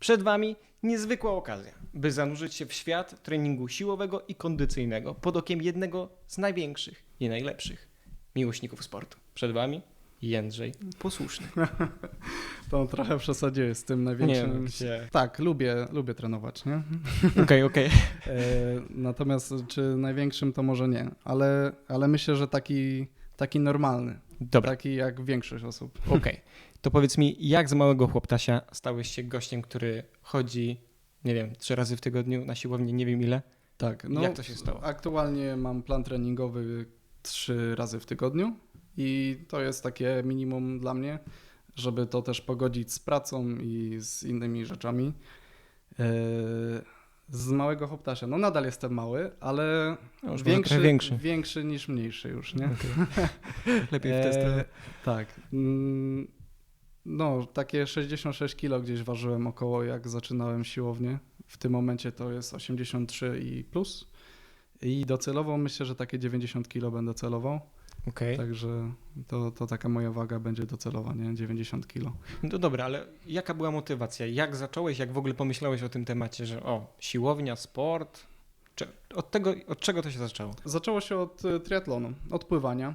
Przed Wami niezwykła okazja, by zanurzyć się w świat treningu siłowego i kondycyjnego pod okiem jednego z największych i najlepszych miłośników sportu. Przed Wami Jędrzej Posłuszny. To trochę przesadziłeś z tym Nie, największym. gdzie? Tak, lubię, lubię trenować, nie? Okej, okej. E, natomiast czy największym to może nie, ale, ale myślę, że taki, taki normalny, Dobra, taki jak większość osób. okej. To powiedz mi, jak z małego chłoptasia stałeś się gościem, który chodzi, nie wiem, trzy razy w tygodniu na siłownię, nie wiem ile? Tak, no, Jak to się stało? Aktualnie mam plan treningowy trzy razy w tygodniu i to jest takie minimum dla mnie, żeby to też pogodzić z pracą i z innymi rzeczami. E, Z małego chłoptasia, no nadal jestem mały, ale No, większy, większy. większy niż mniejszy już, nie? Lepiej w tę E, stronę. Tak. No, takie 66 kg gdzieś ważyłem około, jak zaczynałem siłownię. W tym momencie to jest 83 i plus. I docelowo myślę, że takie 90 kg będę celował. Okej. Także to, to taka moja waga będzie docelowa, nie? 90 kg. No dobra, ale jaka była motywacja? Jak zacząłeś, jak w ogóle pomyślałeś o tym temacie, że o, siłownia, sport? Czy od, tego, od czego to się zaczęło? Zaczęło się od y, triatlonu, od pływania.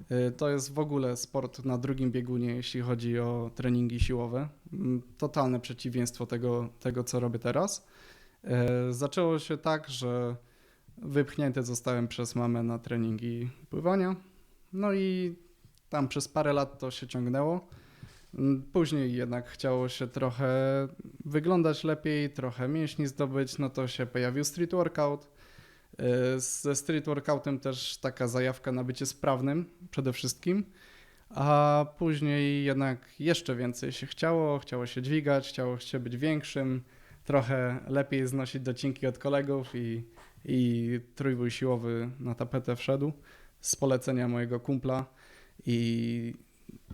Y, To jest w ogóle sport na drugim biegunie, jeśli chodzi o treningi siłowe. Mm, Totalne przeciwieństwo tego, tego co robię teraz. Y, Zaczęło się tak, że wypchnięty zostałem przez mamę na treningi pływania. No i tam przez parę lat to się ciągnęło. Mm, Później jednak chciało się trochę wyglądać lepiej, trochę mięśni zdobyć, no to się pojawił street workout. Y, Ze street workoutem też taka zajawka na bycie sprawnym przede wszystkim, a później jednak jeszcze więcej się chciało, chciało się dźwigać, chciało się być większym, trochę lepiej znosić docinki od kolegów i, i trójbój siłowy na tapetę wszedł z polecenia mojego kumpla i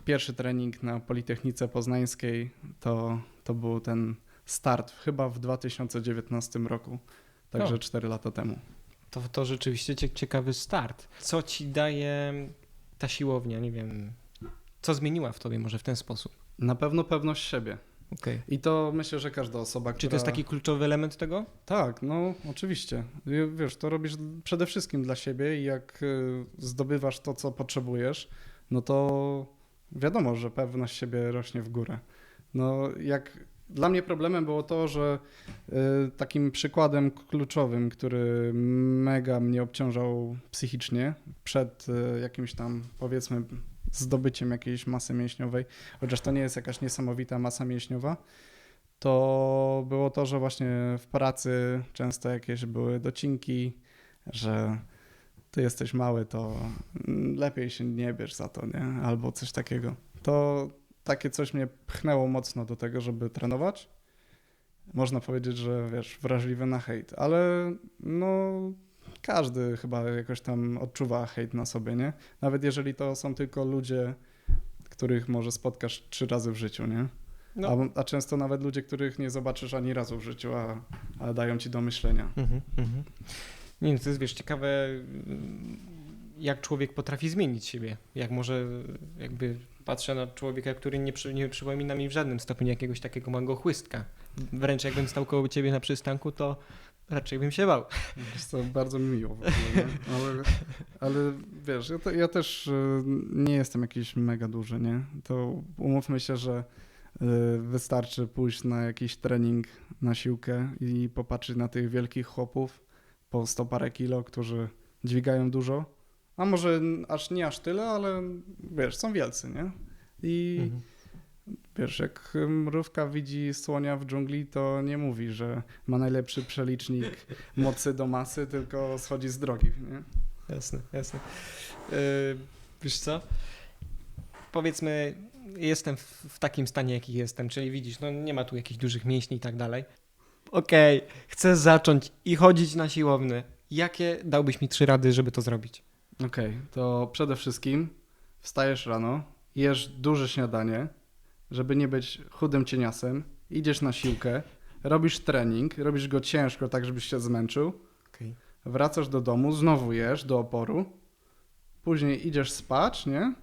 pierwszy trening na Politechnice Poznańskiej to, to był ten start chyba w 2019 roku, także O. 4 lata temu. To, to rzeczywiście cie, ciekawy start. Co ci daje ta siłownia? Nie wiem. Co zmieniła w tobie może w ten sposób? Na pewno pewność siebie. Okej. I to myślę, że każda osoba, która... Czy to jest taki kluczowy element tego? Tak, no oczywiście. Wiesz, to robisz przede wszystkim dla siebie i jak y, zdobywasz to, co potrzebujesz, no to wiadomo, że pewność siebie rośnie w górę. No jak dla mnie problemem było to, że y, takim przykładem kluczowym, który mega mnie obciążał psychicznie przed y, jakimś tam powiedzmy zdobyciem jakiejś masy mięśniowej, chociaż to nie jest jakaś niesamowita masa mięśniowa, to było to, że właśnie w pracy często jakieś były docinki, że ty jesteś mały, to lepiej się nie bierz za to, nie? Albo coś takiego. To takie coś mnie pchnęło mocno do tego, żeby trenować. Można powiedzieć, że wiesz, wrażliwy na hejt, ale no każdy chyba jakoś tam odczuwa hejt na sobie, nie? Nawet jeżeli to są tylko ludzie, których może spotkasz trzy razy w życiu, nie? No. A, a często nawet ludzie, których nie zobaczysz ani razu w życiu, a, a dają ci do myślenia. Mhm, mhm. Nie, no to jest wiesz, ciekawe, jak człowiek potrafi zmienić siebie. Jak może jakby patrzę na człowieka, który nie, przy, nie przypomina mi w żadnym stopniu jakiegoś takiego małego chłystka. Wręcz jakbym stał koło ciebie na przystanku, to raczej bym się bał. To bardzo mi miło w ogóle, ale, ale wiesz, ja, ja też y, nie jestem jakiś mega duży, nie? To umówmy się, że y, wystarczy pójść na jakiś trening na siłkę i popatrzeć na tych wielkich chłopów po 100 parę kilo, którzy dźwigają dużo, a może aż nie aż tyle, ale wiesz, są wielcy, nie? I Mhm. Wiesz, jak mrówka widzi słonia w dżungli, to nie mówi, że ma najlepszy przelicznik mocy do masy, tylko schodzi z drogi, nie? Jasne, jasne. Yy, wiesz co? Powiedzmy, jestem w, takim stanie, jaki jestem, czyli widzisz, no nie ma tu jakichś dużych mięśni i tak dalej. Okej, chcę zacząć i chodzić na siłownię. Jakie dałbyś mi trzy rady, żeby to zrobić? Okej, to przede wszystkim wstajesz rano, jesz duże śniadanie, żeby nie być chudym cieniasem, idziesz na siłkę, robisz trening, robisz go ciężko, tak żebyś się zmęczył, Okej. wracasz do domu, znowu jesz do oporu, później idziesz spać, nie?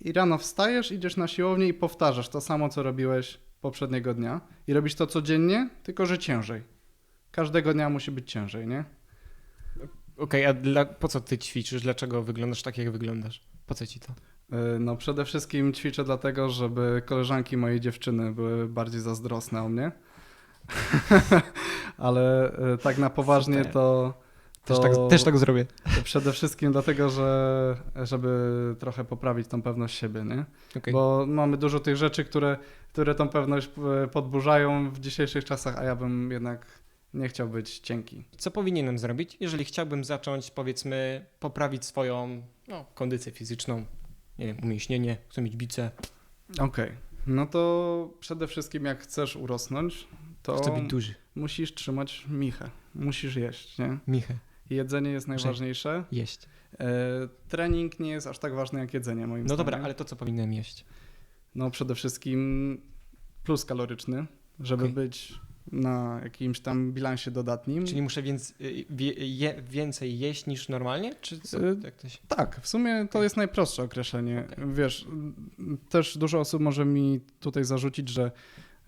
I rano wstajesz, idziesz na siłownię i powtarzasz to samo, co robiłeś poprzedniego dnia i robisz to codziennie, tylko że ciężej. Każdego dnia musi być ciężej, nie? Okej, a dla, po co ty ćwiczysz? Dlaczego wyglądasz tak, jak wyglądasz? Po co ci to? Y, No przede wszystkim ćwiczę dlatego, żeby koleżanki mojej dziewczyny były bardziej zazdrosne o mnie. Ale y, tak na poważnie to, to Też, tak, też tak zrobię. przede wszystkim dlatego, że żeby trochę poprawić tą pewność siebie, nie? Okej. Bo mamy dużo tych rzeczy, które, które tą pewność e, podburzają w dzisiejszych czasach, a ja bym jednak nie chciał być cienki. Co powinienem zrobić, jeżeli chciałbym zacząć, powiedzmy, poprawić swoją no, kondycję fizyczną? Nie wiem, umieśnienie, chcę mieć bice, Okej, no to przede wszystkim jak chcesz urosnąć, to chcę być duży. musisz trzymać michę, musisz jeść, nie? Michę, Jedzenie jest najważniejsze. jeść. E, trening nie jest aż tak ważny jak jedzenie moim No zdaniem. dobra, ale to co powinienem jeść? No przede wszystkim plus kaloryczny, żeby Okej. być na jakimś tam bilansie dodatnim. Czyli muszę więc, y, wie, je, więcej jeść niż normalnie? Czy co? Y, się... Tak, w sumie to jest najprostsze określenie. Wiesz, m, też dużo osób może mi tutaj zarzucić, że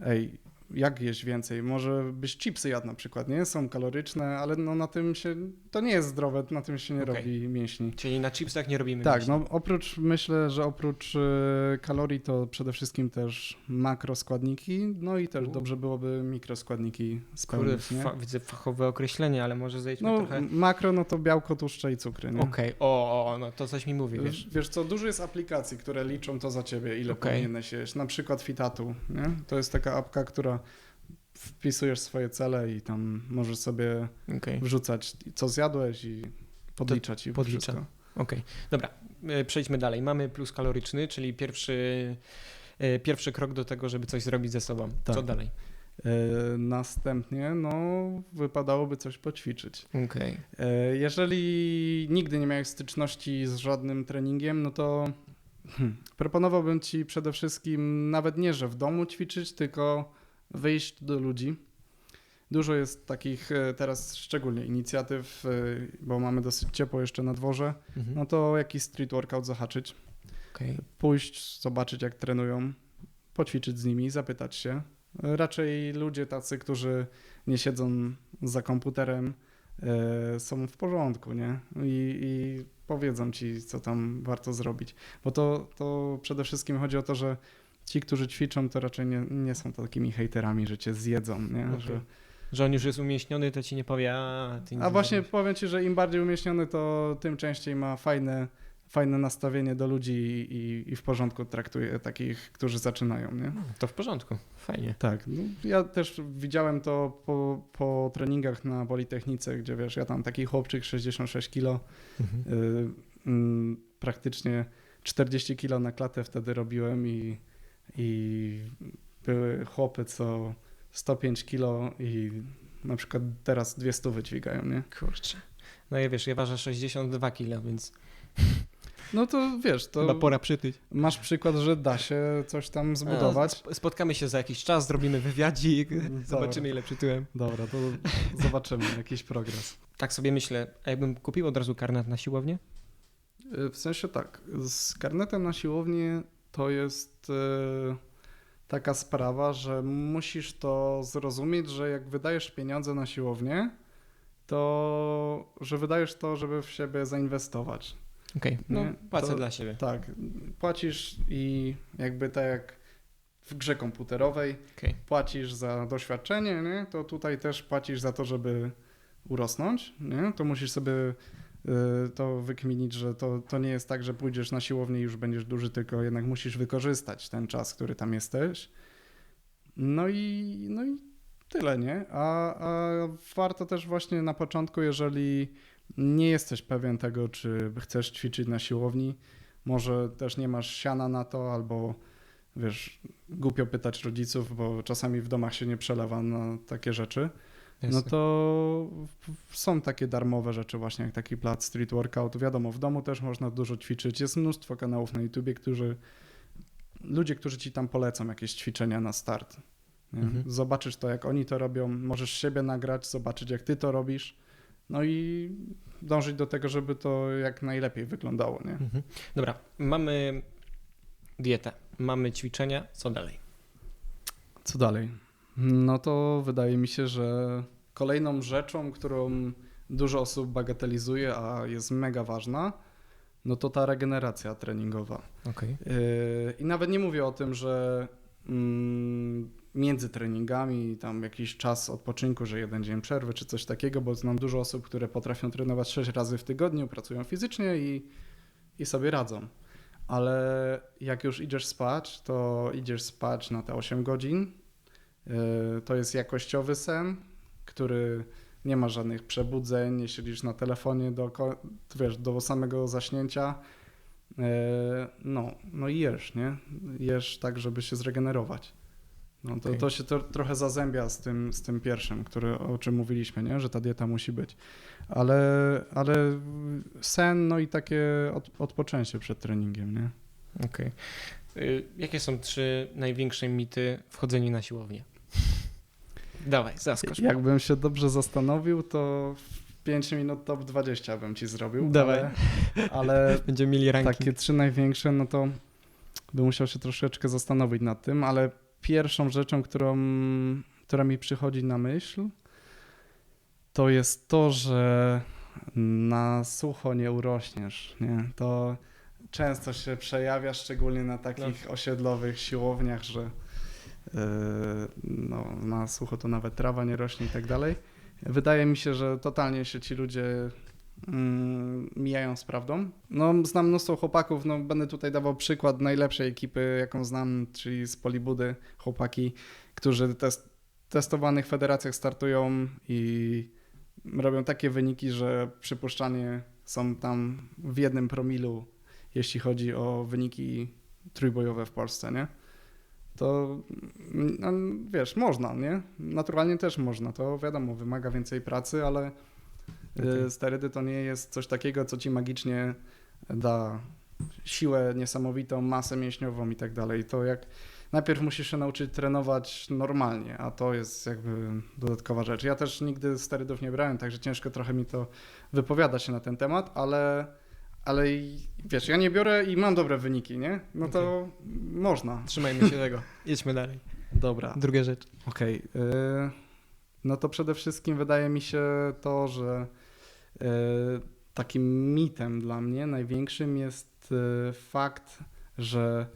ej, jak jeść więcej? Może byś chipsy jadł na przykład, nie? Są kaloryczne, ale no na tym się, to nie jest zdrowe, na tym się nie Okej. robi mięśni. Czyli na chipsach nie robimy Tak, mięśni. no oprócz, myślę, że oprócz e, kalorii to przede wszystkim też makroskładniki, no i też U. dobrze byłoby mikroskładniki Kurde, spełnić, nie? fa- widzę fachowe określenie, ale może zejdźmy No trochę... makro no to białko, tłuszcze i cukry, nie? Okej, o, o, no to coś mi mówi, wiesz. Wiesz, co, dużo jest aplikacji, które liczą to za ciebie, ile Okej. powinieneś jeść. Na przykład Fitatu, nie? To jest taka apka, która wpisujesz swoje cele i tam możesz sobie Okej, wrzucać, co zjadłeś i podliczać i podlicza. okej. Dobra, y, przejdźmy dalej. Mamy plus kaloryczny, czyli pierwszy, y, pierwszy krok do tego, żeby coś zrobić ze sobą. Tak. Co dalej? E, następnie, no, wypadałoby coś poćwiczyć. E, jeżeli nigdy nie miałeś styczności z żadnym treningiem, no to hmm, proponowałbym ci przede wszystkim nawet nie, że w domu ćwiczyć, tylko wyjść do ludzi. Dużo jest takich e, teraz szczególnie inicjatyw, e, bo mamy dosyć ciepło jeszcze na dworze, Mhm. no to jakiś street workout zahaczyć, Okej. pójść, zobaczyć jak trenują, poćwiczyć z nimi, zapytać się. Raczej ludzie tacy, którzy nie siedzą za komputerem, e, są w porządku, nie? I, I powiedzą ci, co tam warto zrobić. Bo to, to przede wszystkim chodzi o to, że ci, którzy ćwiczą, to raczej nie, nie są takimi hejterami, że cię zjedzą, nie? Okej. Że, Że on już jest umieśniony, to ci nie powie, a ty nic a nie właśnie powiem ci, że im bardziej umieśniony, to tym częściej ma fajne, fajne nastawienie do ludzi i, i w porządku traktuje takich, którzy zaczynają, nie? To w porządku, fajnie. Tak, no, ja też widziałem to po, po treningach na Politechnice, gdzie wiesz, ja tam taki chłopczyk 66 kilo, Mhm. y, mm, praktycznie 40 kilo na klatę wtedy robiłem i, i były chłopy, co 105 kilo i na przykład teraz dwie stówy dźwigają, nie? Kurczę. No i wiesz, ja ważę 62 kg, więc No to wiesz, to chyba pora przytyć. masz przykład, że da się coś tam zbudować. A, sp- Spotkamy się za jakiś czas, zrobimy wywiadzik, zobaczymy ile przytyłem. Dobra, to zobaczymy jakiś progres. Tak sobie myślę, a jakbym kupił od razu karnet na siłownię? Y, W sensie tak, z karnetem na siłownię to jest y, taka sprawa, że musisz to zrozumieć, że jak wydajesz pieniądze na siłownię, to że wydajesz to, żeby w siebie zainwestować. Okej, no Nie, płacę to- dla siebie. Tak, płacisz i jakby tak jak w grze komputerowej Okej. płacisz za doświadczenie, nie? to tutaj też płacisz za to, żeby urosnąć. Nie? To musisz sobie to wykminić, że to, to nie jest tak, że pójdziesz na siłownię i już będziesz duży, tylko jednak musisz wykorzystać ten czas, który tam jesteś. No i, no i tyle, nie? A, a warto też właśnie na początku, jeżeli nie jesteś pewien tego, czy chcesz ćwiczyć na siłowni, może też nie masz siana na to, albo wiesz, głupio pytać rodziców, bo czasami w domach się nie przelewa na takie rzeczy, no to są takie darmowe rzeczy właśnie, jak taki plac street workout. Wiadomo, w domu też można dużo ćwiczyć. Jest mnóstwo kanałów na YouTubie, którzy ludzie, którzy ci tam polecą jakieś ćwiczenia na start. Mhm. Zobaczysz to, jak oni to robią, możesz siebie nagrać, zobaczyć, jak ty to robisz, no i dążyć do tego, żeby to jak najlepiej wyglądało, nie? Mhm. Dobra, mamy dietę, mamy ćwiczenia, co dalej? Co dalej? No to wydaje mi się, że kolejną rzeczą, którą dużo osób bagatelizuje, a jest mega ważna, no to ta regeneracja treningowa. Okej. Yy, I nawet nie mówię o tym, że mm, między treningami tam jakiś czas odpoczynku, że jeden dzień przerwy czy coś takiego, bo znam dużo osób, które potrafią trenować 6 razy w tygodniu, pracują fizycznie i, i sobie radzą. Ale jak już idziesz spać, to idziesz spać na te 8 godzin. Yy, To jest jakościowy sen, który nie ma żadnych przebudzeń, nie siedzisz na telefonie do, wiesz, do samego zaśnięcia. E, No, no i jesz, nie? Jesz tak, żeby się zregenerować. No to, Okej. to się to, trochę zazębia z tym, z tym pierwszym, który, o czym mówiliśmy, nie? Że ta dieta musi być. Ale, ale sen, no i takie od, odpoczęcie przed treningiem, nie? Okej. Y, Jakie są trzy największe mity wchodzenia na siłownię? Dawaj, zaskocz. Jakbym się dobrze zastanowił, to w 5 minut top 20 bym ci zrobił. Dawaj. Ale, ale Będziemy mieli ranking. Takie trzy największe, no to bym musiał się troszeczkę zastanowić nad tym, ale pierwszą rzeczą, którą, która mi przychodzi na myśl, to jest to, że na sucho nie urośniesz. Nie? To często się przejawia, szczególnie na takich osiedlowych siłowniach, że no, na sucho to nawet trawa nie rośnie i tak dalej. Wydaje mi się, że totalnie się ci ludzie mm, mijają z prawdą. No, znam mnóstwo chłopaków, no, będę tutaj dawał przykład najlepszej ekipy, jaką znam, czyli z Polibudy, chłopaki, którzy test, testowanych federacjach startują i robią takie wyniki, że przypuszczanie są tam w jednym promilu, jeśli chodzi o wyniki trójbojowe w Polsce, nie? To no, wiesz, można, nie? Naturalnie też można. To wiadomo, wymaga więcej pracy, ale Okej. Y, Sterydy to nie jest coś takiego, co ci magicznie da siłę niesamowitą, masę mięśniową i tak dalej. To jak najpierw musisz się nauczyć trenować normalnie, a to jest jakby dodatkowa rzecz. Ja też nigdy sterydów nie brałem, także ciężko trochę mi to wypowiadać się na ten temat, ale, ale wiesz, ja nie biorę i mam dobre wyniki, nie? No to można. Trzymajmy się tego. Jedźmy dalej. Dobra. Druga rzecz. Okej. y, No to przede wszystkim wydaje mi się to, że y, takim mitem dla mnie największym jest y, fakt, że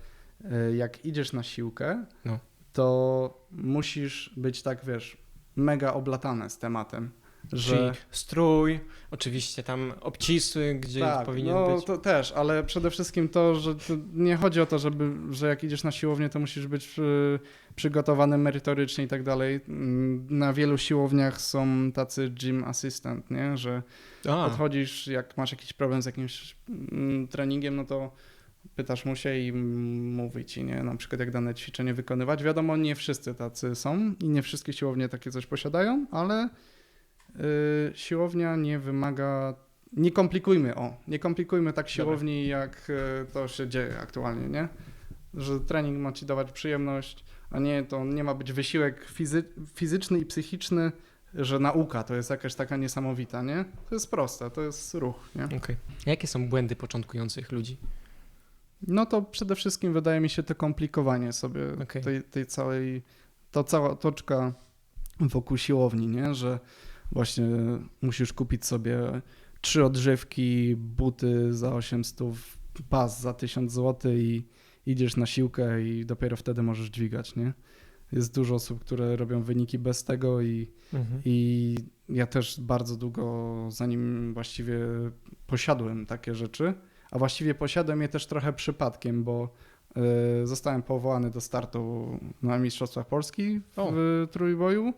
y, jak idziesz na siłkę, No. to musisz być tak, wiesz, mega oblatane z tematem. Że... Czyli strój, oczywiście tam obcisły, gdzie tak, powinien no być. to też, ale przede wszystkim to, że to nie chodzi o to, żeby, że jak idziesz na siłownię, to musisz być y, przygotowany merytorycznie i tak dalej. Mm, Na wielu siłowniach są tacy gym assistant, nie? że A, podchodzisz, jak masz jakiś problem z jakimś mm, treningiem, no to pytasz mu się i mówi ci, nie? Na przykład jak dane ćwiczenie wykonywać. Wiadomo, nie wszyscy tacy są i nie wszystkie siłownie takie coś posiadają, ale siłownia nie wymaga. Nie komplikujmy, o, nie komplikujmy tak siłowni, jak y, to się dzieje aktualnie, nie? Że trening ma ci dawać przyjemność, a nie to nie ma być wysiłek fizy fizyczny i psychiczny, że nauka to jest jakaś taka niesamowita, nie? To jest proste, to jest ruch, nie? A Jakie są błędy początkujących ludzi? No to przede wszystkim wydaje mi się to komplikowanie sobie Okej. tej, tej całej, to cała otoczka wokół siłowni, nie? Że właśnie musisz kupić sobie trzy odżywki, buty za 800, pas za 1000 zł i idziesz na siłkę i dopiero wtedy możesz dźwigać, nie? Jest dużo osób, które robią wyniki bez tego i Mhm. i ja też bardzo długo, zanim właściwie posiadłem takie rzeczy, a właściwie posiadłem je też trochę przypadkiem, bo zostałem powołany do startu na Mistrzostwach Polski O. w trójboju,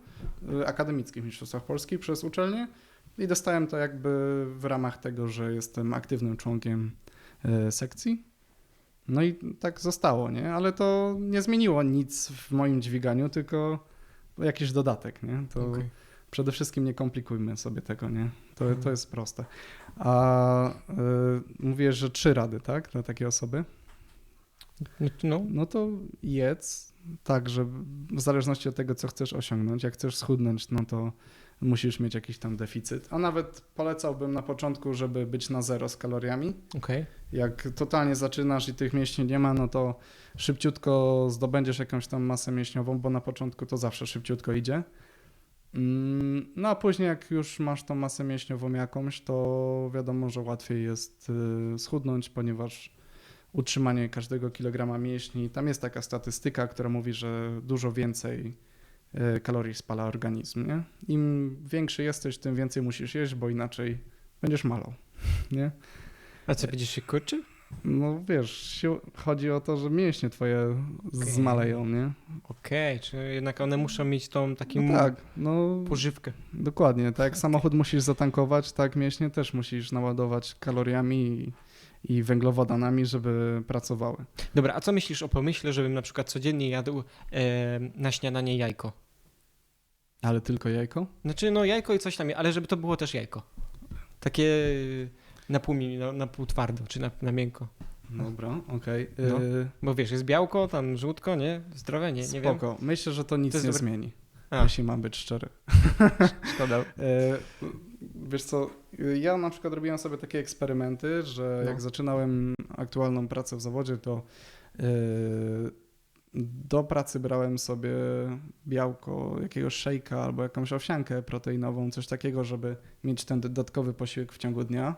y, akademickich Mistrzostwach Polski przez uczelnię i dostałem to jakby w ramach tego, że jestem aktywnym członkiem y, sekcji. No i tak zostało, nie? Ale to nie zmieniło nic w moim dźwiganiu, tylko jakiś dodatek, nie? To Okej. przede wszystkim nie komplikujmy sobie tego, nie? To, to jest proste. A y, mówisz, że trzy rady, tak? Dla takiej osoby? No, no, no to jedz tak, że w zależności od tego, co chcesz osiągnąć, jak chcesz schudnąć, no to musisz mieć jakiś tam deficyt. A nawet polecałbym na początku, żeby być na zero z kaloriami. okej. Jak totalnie zaczynasz i tych mięśni nie ma, no to szybciutko zdobędziesz jakąś tam masę mięśniową, bo na początku to zawsze szybciutko idzie. Mm, No a później jak już masz tą masę mięśniową jakąś, to wiadomo, że łatwiej jest y, schudnąć, ponieważ utrzymanie każdego kilograma mięśni, tam jest taka statystyka, która mówi, że dużo więcej y, kalorii spala organizm, nie? Im większy jesteś, tym więcej musisz jeść, bo inaczej będziesz malał, nie? A co, będziesz się kurczył? No wiesz, chodzi o to, że mięśnie twoje zmaleją, nie? Okej, czy jednak one muszą mieć tą taką No tak, no pożywkę. dokładnie. Tak jak samochód musisz zatankować, tak mięśnie też musisz naładować kaloriami i, i węglowodanami, żeby pracowały. Dobra, a co myślisz o pomyśle, żebym na przykład codziennie jadł e, na śniadanie jajko? Ale tylko jajko? Znaczy, no jajko i coś tam, ale żeby to było też jajko. Takie na pół, no, na pół twardo, czy na, na miękko. Dobra, okej. No. Yy, Bo wiesz, jest białko, tam żółtko, nie? Zdrowe, nie, nie wiem. Spoko. Myślę, że to nic To nie dobre- zmieni, A, jeśli mam być szczery. szkoda. E, Wiesz co, ja na przykład robiłem sobie takie eksperymenty, że No. jak zaczynałem aktualną pracę w zawodzie, to do pracy brałem sobie białko, jakiegoś szejka albo jakąś owsiankę proteinową, coś takiego, żeby mieć ten dodatkowy posiłek w ciągu dnia.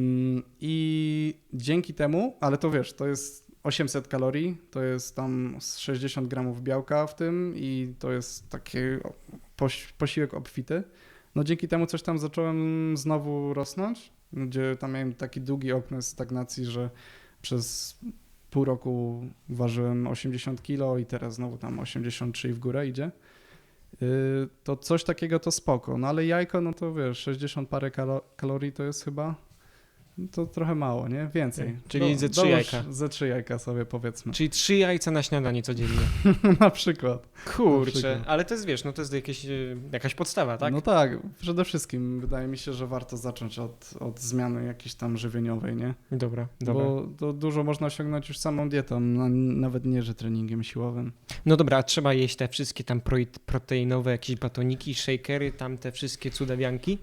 Mm, I dzięki temu, ale to wiesz, to jest 800 kalorii, to jest tam z 60 gramów białka w tym i to jest taki posiłek obfity. No dzięki temu coś tam zacząłem znowu rosnąć, gdzie tam miałem taki długi okres stagnacji, że przez pół roku ważyłem 80 kg i teraz znowu tam 83 w górę idzie. Yy, To coś takiego to spoko, no ale jajko, no to wiesz, 60 parę kalo- kalorii to jest chyba, to trochę mało, nie? Więcej. Czyli ze trzy jajka. Ze trzy jajka sobie powiedzmy. Czyli trzy jajca na śniadanie codziennie. Na przykład. Na Kurczę, przykład. ale to jest, wiesz, no to jest jakieś, e, jakaś podstawa, tak? No tak, przede wszystkim wydaje mi się, że warto zacząć od, od zmiany jakiejś tam żywieniowej, nie? Dobra, dobra. Bo to dużo można osiągnąć już samą dietą, nawet nie, że treningiem siłowym. No dobra, a trzeba jeść te wszystkie tam proteinowe jakieś batoniki, shakery, tam te wszystkie cudawianki?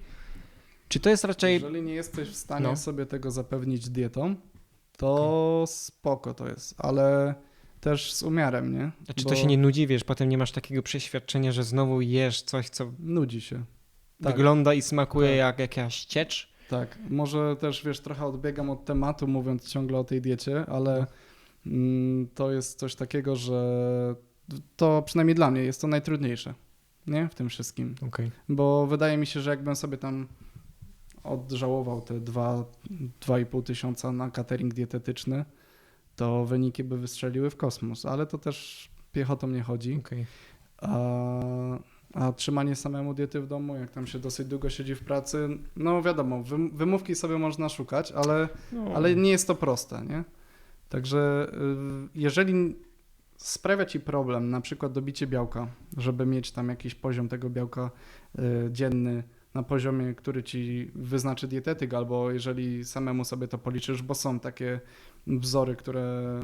Czy to jest raczej... Jeżeli nie jesteś w stanie No. sobie tego zapewnić dietą, to spoko to jest, ale też z umiarem, nie? A czy Bo to się nie nudzi, wiesz, potem nie masz takiego przeświadczenia, że znowu jesz coś, co Nudzi się. Tak. wygląda i smakuje Tak. jak jakaś ciecz? Tak, może też wiesz, trochę odbiegam od tematu, mówiąc ciągle o tej diecie, ale mm, to jest coś takiego, że to przynajmniej dla mnie jest to najtrudniejsze, nie? W tym wszystkim. Okej. Bo wydaje mi się, że jakbym sobie tam odżałował te dwa- 2,5 tysiąca na catering dietetyczny, to wyniki by wystrzeliły w kosmos, ale to też piechotą nie chodzi. okej. A, a trzymanie samemu diety w domu, jak tam się dosyć długo siedzi w pracy, no wiadomo, wym- wymówki sobie można szukać, ale, No. ale nie jest to proste, nie? Także y, jeżeli sprawia ci problem, na przykład dobicie białka, żeby mieć tam jakiś poziom tego białka y, dzienny na poziomie, który ci wyznaczy dietetyk, albo jeżeli samemu sobie to policzysz, bo są takie wzory, które.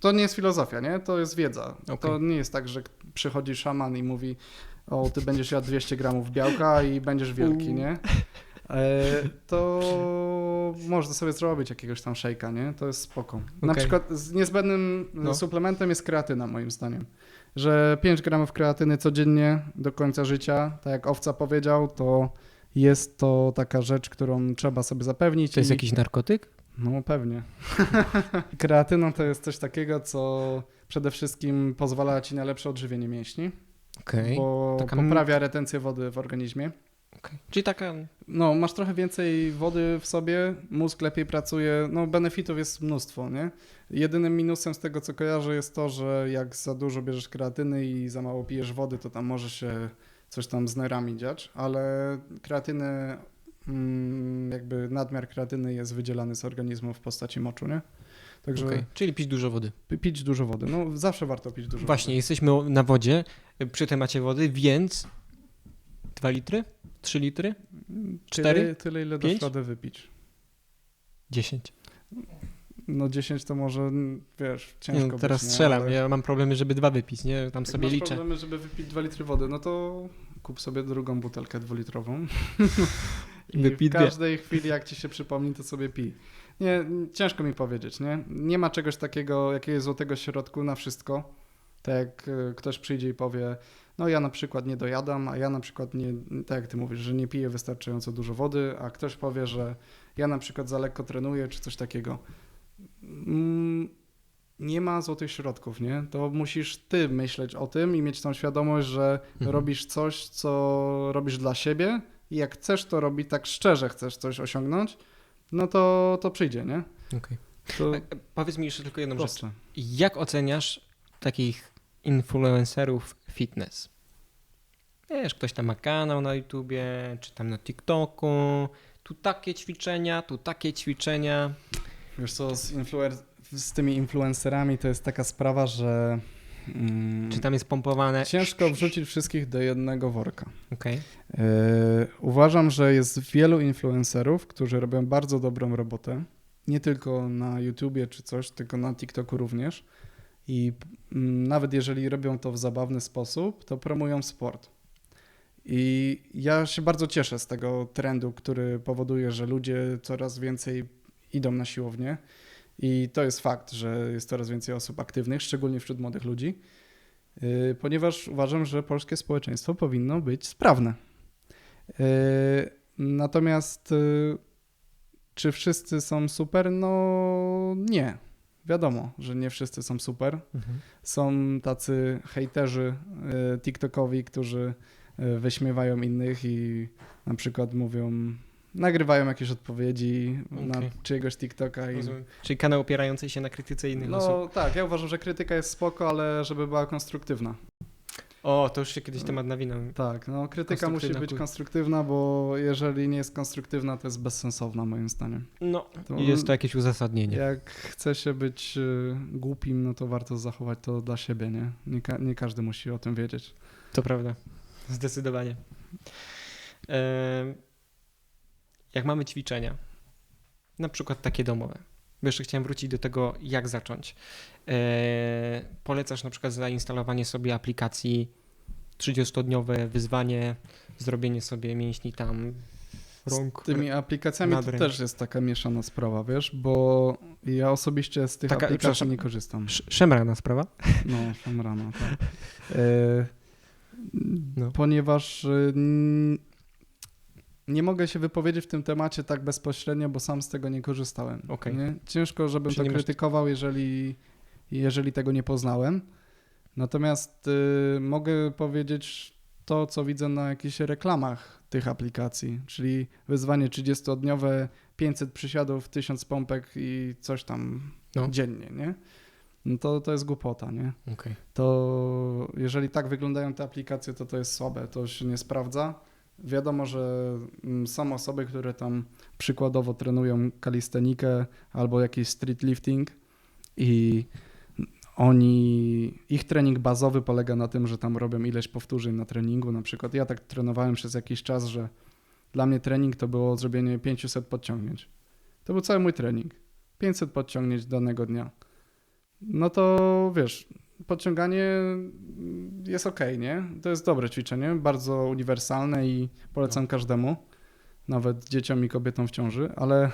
To nie jest filozofia, nie? To jest wiedza. To Okej. nie jest tak, że przychodzi szaman i mówi: O, ty będziesz jadł 200 gramów białka i będziesz wielki, nie? E, to można sobie zrobić jakiegoś tam szejka, nie? To jest spoko. Na Okej. przykład z niezbędnym No. suplementem jest kreatyna, moim zdaniem. Że 5 gramów kreatyny codziennie do końca życia, tak jak owca powiedział, to jest to taka rzecz, którą trzeba sobie zapewnić. To jest i- jakiś narkotyk? No pewnie. Kreatyna to jest coś takiego, co przede wszystkim pozwala ci na lepsze odżywienie mięśni, Okej. bo Taka poprawia retencję wody w organizmie. okej. Czyli taka... No, masz trochę więcej wody w sobie, mózg lepiej pracuje, no benefitów jest mnóstwo, nie? Jedynym minusem z tego, co kojarzę, jest to, że jak za dużo bierzesz kreatyny i za mało pijesz wody, to tam może się coś tam z nerami dziać, ale kreatyny, mm, jakby nadmiar kreatyny jest wydzielany z organizmu w postaci moczu, nie? Także okej. Czyli pić dużo wody. pi- pić dużo wody, no zawsze warto pić dużo Właśnie, jesteśmy na wodzie, przy temacie wody, więc 2 litry? 3 litry? wody. cztery? Tyle, tyle ile dasz radę wypić. 10. no 10 to może, wiesz, ciężko no, teraz być, strzelam, Ale ja mam problemy, żeby dwa wypić, nie? Tam jak sobie masz liczę. problemy, żeby wypić 2 litry wody, no to kup sobie drugą butelkę dwulitrową. I Wypij w każdej chwili, jak ci się przypomni, to sobie pij. Nie, ciężko mi powiedzieć, nie? Nie ma czegoś takiego, jakiegoś złotego środku na wszystko. Tak jak y, ktoś przyjdzie i powie, no ja na przykład nie dojadam, a ja na przykład nie, tak jak ty mówisz, że nie piję wystarczająco dużo wody, a ktoś powie, że ja na przykład za lekko trenuję, czy coś takiego. Mm, Nie ma złotych środków, nie? To musisz ty myśleć o tym i mieć tą świadomość, że Mhm. robisz coś, co robisz dla siebie i jak chcesz to robić, tak szczerze chcesz coś osiągnąć, no to, to przyjdzie, nie? Okej. To E, Powiedz mi jeszcze tylko jedną rzecz. proste. Jak oceniasz takich influencerów fitness? Wiesz, ktoś tam ma kanał na YouTubie, czy tam na TikToku, tu takie ćwiczenia, tu takie ćwiczenia. Wiesz co, z, influer- z tymi influencerami to jest taka sprawa, że mm, Czy tam jest pompowane? ciężko wrzucić wszystkich do jednego worka. Okej. Yy, uważam, że jest wielu influencerów, którzy robią bardzo dobrą robotę. Nie tylko na YouTubie czy coś, tylko na TikToku również. I mm, nawet jeżeli robią to w zabawny sposób, to promują sport. I ja się bardzo cieszę z tego trendu, który powoduje, że ludzie coraz więcej idą na siłownię. I to jest fakt, że jest coraz więcej osób aktywnych, szczególnie wśród młodych ludzi, yy, ponieważ uważam, że polskie społeczeństwo powinno być sprawne. Yy, Natomiast yy, czy wszyscy są super? No nie. Wiadomo, że nie wszyscy są super. Mhm. Są tacy hejterzy TikTokowi, którzy wyśmiewają innych i na przykład mówią, nagrywają jakieś odpowiedzi na Okej. czyjegoś TikToka i Rozumiem. Czyli kanał opierający się na krytyce innych osób. no tak, ja uważam, że krytyka jest spoko, ale żeby była konstruktywna. O, to już się kiedyś temat nawinął. Tak, no krytyka musi być ku- konstruktywna, bo jeżeli nie jest konstruktywna, to jest bezsensowna moim zdaniem. No, To i jest to jakieś uzasadnienie. Jak chce się być y, głupim, no to warto zachować to dla siebie, nie? Nie, ka- nie każdy musi o tym wiedzieć. To prawda. Zdecydowanie. Em, Jak mamy ćwiczenia, na przykład takie domowe, bo jeszcze chciałem wrócić do tego, jak zacząć. E, Polecasz na przykład zainstalowanie sobie aplikacji 30-dniowe wyzwanie, zrobienie sobie mięśni tam rąk. Z tymi aplikacjami to też jest taka mieszana sprawa, wiesz, bo ja osobiście z tych Taka- aplikacji nie korzystam. Sz- Szemrana sprawa. No, mam rano, tak. E, No. Ponieważ y, nie mogę się wypowiedzieć w tym temacie tak bezpośrednio, bo sam z tego nie korzystałem. Okej. Nie? Ciężko, żebym Czyli to masz- krytykował, jeżeli, jeżeli tego nie poznałem. Natomiast y, mogę powiedzieć to, co widzę na jakichś reklamach tych aplikacji, czyli wyzwanie 30-dniowe, 500 przysiadów, 1000 pompek i coś tam No. dziennie, nie? No to, to jest głupota, nie? Okej. to jeżeli tak wyglądają te aplikacje, to to jest słabe, to się nie sprawdza. Wiadomo, że mm, są osoby, które tam przykładowo trenują kalistenikę albo jakiś street lifting i oni, ich trening bazowy polega na tym, że tam robią ileś powtórzeń na treningu. Na przykład ja tak trenowałem przez jakiś czas, że dla mnie trening to było zrobienie 500 podciągnięć. To był cały mój trening. 500 podciągnięć danego dnia. No to wiesz, podciąganie jest ok, nie? To jest dobre ćwiczenie, bardzo uniwersalne i polecam każdemu, nawet dzieciom i kobietom w ciąży, ale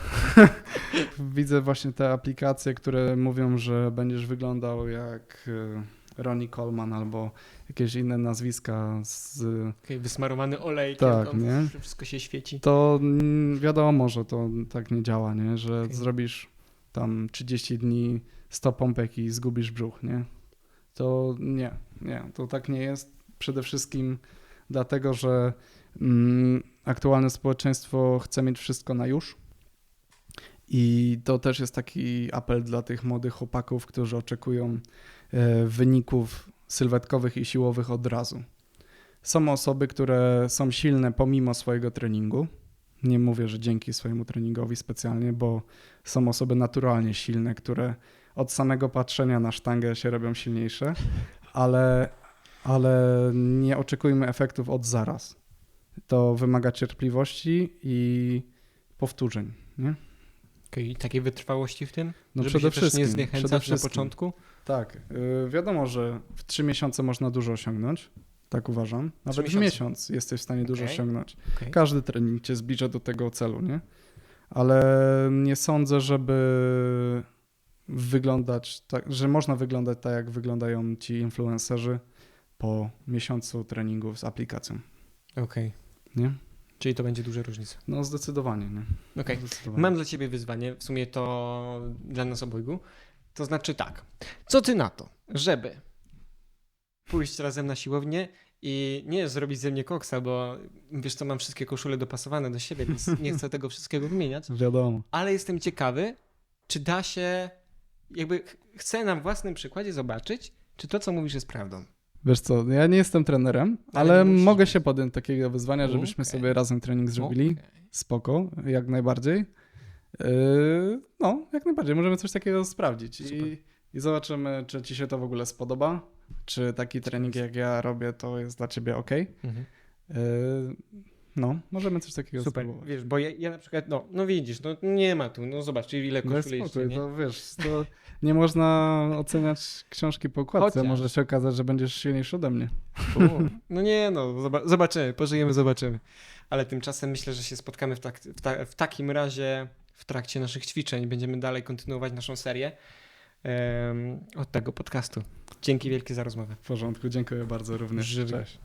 widzę właśnie te aplikacje, które mówią, że będziesz wyglądał jak e, Ronnie Coleman albo jakieś inne nazwiska z... Okej, Wysmarowany olejkiem, Tak, nie? wszystko się świeci. To mm, wiadomo, że to tak nie działa, nie? Że Okej. zrobisz tam 30 dni 100 pompek i zgubisz brzuch, nie? To nie, nie, to tak nie jest. Przede wszystkim dlatego, że mm, aktualne społeczeństwo chce mieć wszystko na już. I to też jest taki apel dla tych młodych chłopaków, którzy oczekują e, wyników sylwetkowych i siłowych od razu. Są osoby, które są silne pomimo swojego treningu. Nie mówię, że dzięki swojemu treningowi specjalnie, bo są osoby naturalnie silne, które od samego patrzenia na sztangę się robią silniejsze, ale, ale nie oczekujmy efektów od zaraz. To wymaga cierpliwości i powtórzeń. Nie? Okej, takiej wytrwałości w tym? No żeby przede wszystkim. nie zniechęcać na początku? Tak, y, wiadomo, że w trzy miesiące można dużo osiągnąć. Tak uważam. Nawet w miesiąc jesteś w stanie dużo Okej. osiągnąć. Okej. Każdy trening cię zbliża do tego celu, nie? Ale nie sądzę, żeby wyglądać tak, że można wyglądać tak, jak wyglądają ci influencerzy po miesiącu treningów z aplikacją, Okej. nie? Czyli to będzie duża różnica. No zdecydowanie, nie? Okej. Zdecydowanie. Mam dla ciebie wyzwanie, w sumie to dla nas obojgu. To znaczy tak, co ty na to, żeby pójść razem na siłownię i nie zrobić ze mnie koksa, bo wiesz co, mam wszystkie koszule dopasowane do siebie, więc nie chcę tego wszystkiego wymieniać, Wiadomo. ale jestem ciekawy, czy da się, jakby ch- chcę na własnym przykładzie zobaczyć, czy to, co mówisz, jest prawdą. Wiesz co, ja nie jestem trenerem, Ale ale mogę się podjąć takiego wyzwania, żebyśmy Okej. sobie razem trening zrobili. Okej. Spoko, jak najbardziej. Yy, no, jak najbardziej. Możemy coś takiego sprawdzić Super. i, i zobaczymy, czy ci się to w ogóle spodoba. Czy taki trening, jak ja robię, to jest dla ciebie ok. Mhm. No, możemy coś takiego Super, spróbować. wiesz, bo ja, ja na przykład, no, no widzisz, no nie ma tu, no zobacz, ile Daj koszuli jeszcze, spokój, nie? to wiesz, to nie można oceniać książki po okładce. Chociaż. Może się okazać, że będziesz silniejszy ode mnie. U, No nie, no zoba- zobaczymy, pożyjemy, zobaczymy. Ale tymczasem myślę, że się spotkamy w, tak, w, ta, w takim razie w trakcie naszych ćwiczeń. Będziemy dalej kontynuować naszą serię em, od tego podcastu. Dzięki wielkie za rozmowę. W porządku, dziękuję bardzo również. Żywy. Cześć.